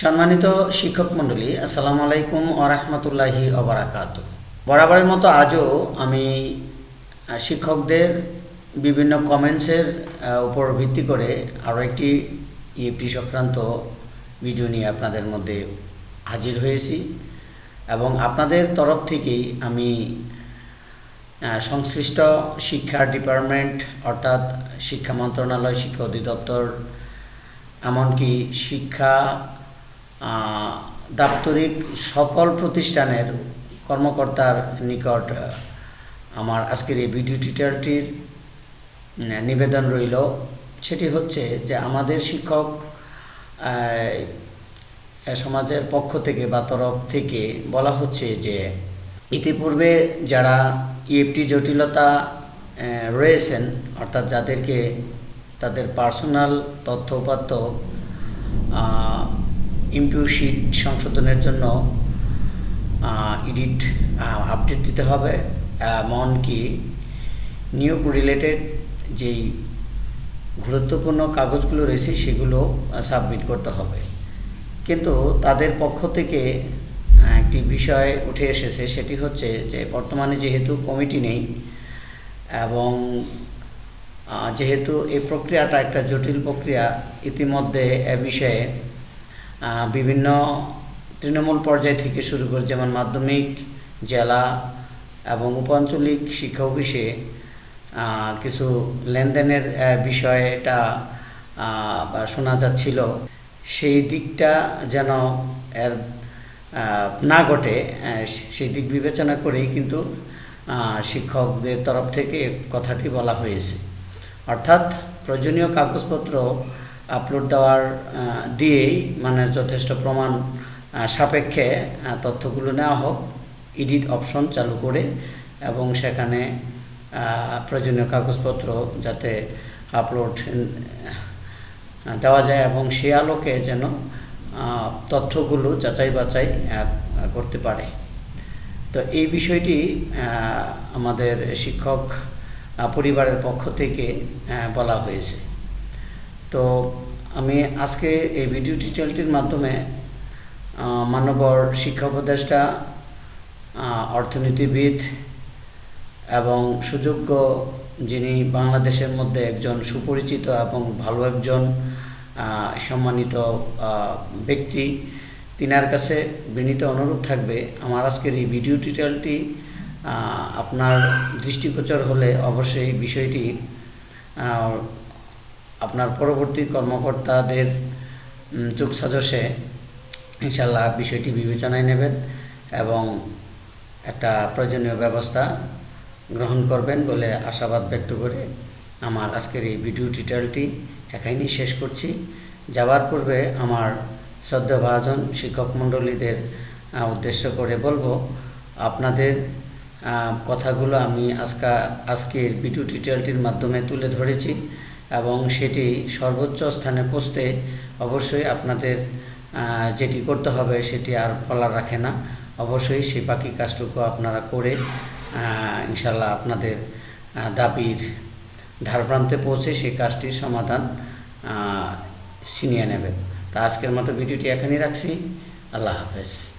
সম্মানিত শিক্ষক মণ্ডলী, আসসালামু আলাইকুম ওরহমতুল্লাহি অবরাকাত বরাবরের মতো আজও আমি শিক্ষকদের বিভিন্ন কমেন্টসের উপর ভিত্তি করে আরও একটি ইএফটি সংক্রান্ত ভিডিও নিয়ে আপনাদের মধ্যে হাজির হয়েছি এবং আপনাদের তরফ থেকেই আমি সংশ্লিষ্ট শিক্ষা ডিপার্টমেন্ট অর্থাৎ শিক্ষা মন্ত্রণালয়, শিক্ষা অধিদপ্তর, এমনকি শিক্ষা দাপ্তরিক সকল প্রতিষ্ঠানের কর্মকর্তার নিকট আমার আজকের এই ভিডিও টিউটারটির নিবেদন রইল। সেটি হচ্ছে যে আমাদের শিক্ষক সমাজের পক্ষ থেকে বা তরফ থেকে বলা হচ্ছে যে ইতিপূর্বে যারা ইএফটি জটিলতা রয়েছেন, অর্থাৎ যাদেরকে তাদের পার্সোনাল তথ্য উপাত্ত ইমপিউ শিট সংশোধনের জন্য এডিট আপডেট দিতে হবে এমনকি নিয়োগ রিলেটেড যেই গুরুত্বপূর্ণ কাগজগুলো রয়েছে সেগুলো সাবমিট করতে হবে। কিন্তু তাদের পক্ষ থেকে একটি বিষয় উঠে এসেছে, সেটি হচ্ছে যে বর্তমানে যেহেতু কমিটি নেই এবং যেহেতু এই প্রক্রিয়াটা একটা জটিল প্রক্রিয়া, ইতিমধ্যে এ বিষয়ে বিভিন্ন তৃণমূল পর্যায় থেকে শুরু করে যেমন মাধ্যমিক, জেলা এবং উপাঞ্চলিক শিক্ষা অফিসে কিছু লেনদেনের বিষয়টা শোনা যাচ্ছিল, সেই দিকটা যেন এর না ঘটে সেই দিক বিবেচনা করেই কিন্তু শিক্ষকদের তরফ থেকে কথাটি বলা হয়েছে। অর্থাৎ প্রয়োজনীয় কাগজপত্র আপলোড দেওয়ার দিয়েই মানে যথেষ্ট প্রমাণ সাপেক্ষে তথ্যগুলো নেওয়া হোক এডিট অপশন চালু করে এবং সেখানে প্রয়োজনীয় কাগজপত্র যাতে আপলোড দেওয়া যায় এবং সে আলোকে যেন তথ্যগুলো যাচাই বাছাই করতে পারে। তো এই বিষয়টি আমাদের শিক্ষক পরিবারের পক্ষ থেকে বলা হয়েছে। তো আমি আজকে এই ভিডিও টিউটোরিয়ালটির মাধ্যমে মানবর শিক্ষা উপদেষ্টা অর্থনীতিবিদ এবং সুযোগ্য যিনি বাংলাদেশের মধ্যে একজন সুপরিচিত এবং ভালো একজন সম্মানিত ব্যক্তি, তিনার কাছে বিনীত অনুরোধ থাকবে। আমার আজকের এই ভিডিও টিউটোরিয়ালটি আপনার দৃষ্টিগোচর হলে অবশ্যই বিষয়টি আপনার পরবর্তী কর্মকর্তাদের সাজসে ইনশাল্লাহ বিষয়টি বিবেচনায় নেবেন এবং একটা প্রয়োজনীয় ব্যবস্থা গ্রহণ করবেন বলে আশাবাদ ব্যক্ত করে আমার আজকের এই ভিডিও টিউটোরিয়ালটি এখানেই শেষ করছি। যাওয়ার পূর্বে আমার শ্রদ্ধাভাজন শিক্ষক মণ্ডলীদের উদ্দেশ্য করে বলব, আপনাদের কথাগুলো আমি আজকা, আজকের ভিডিও টিউটোরিয়ালটির মাধ্যমে তুলে ধরেছি। এবং সেটি সর্বোচ্চ স্থানে পৌঁছতে অবশ্যই আপনাদের যেটি করতে হবে সেটি আর বলার রাখে না। অবশ্যই সেই বাকি কাজটুকু আপনারা করে ইনশাল্লাহ আপনাদের দাবির ধারপ্রান্তে পৌঁছে সেই কাজটির সমাধান ছিনিয়ে নেবেন। তা আজকের মতো ভিডিওটি এখানেই রাখছি। আল্লাহ হাফেজ।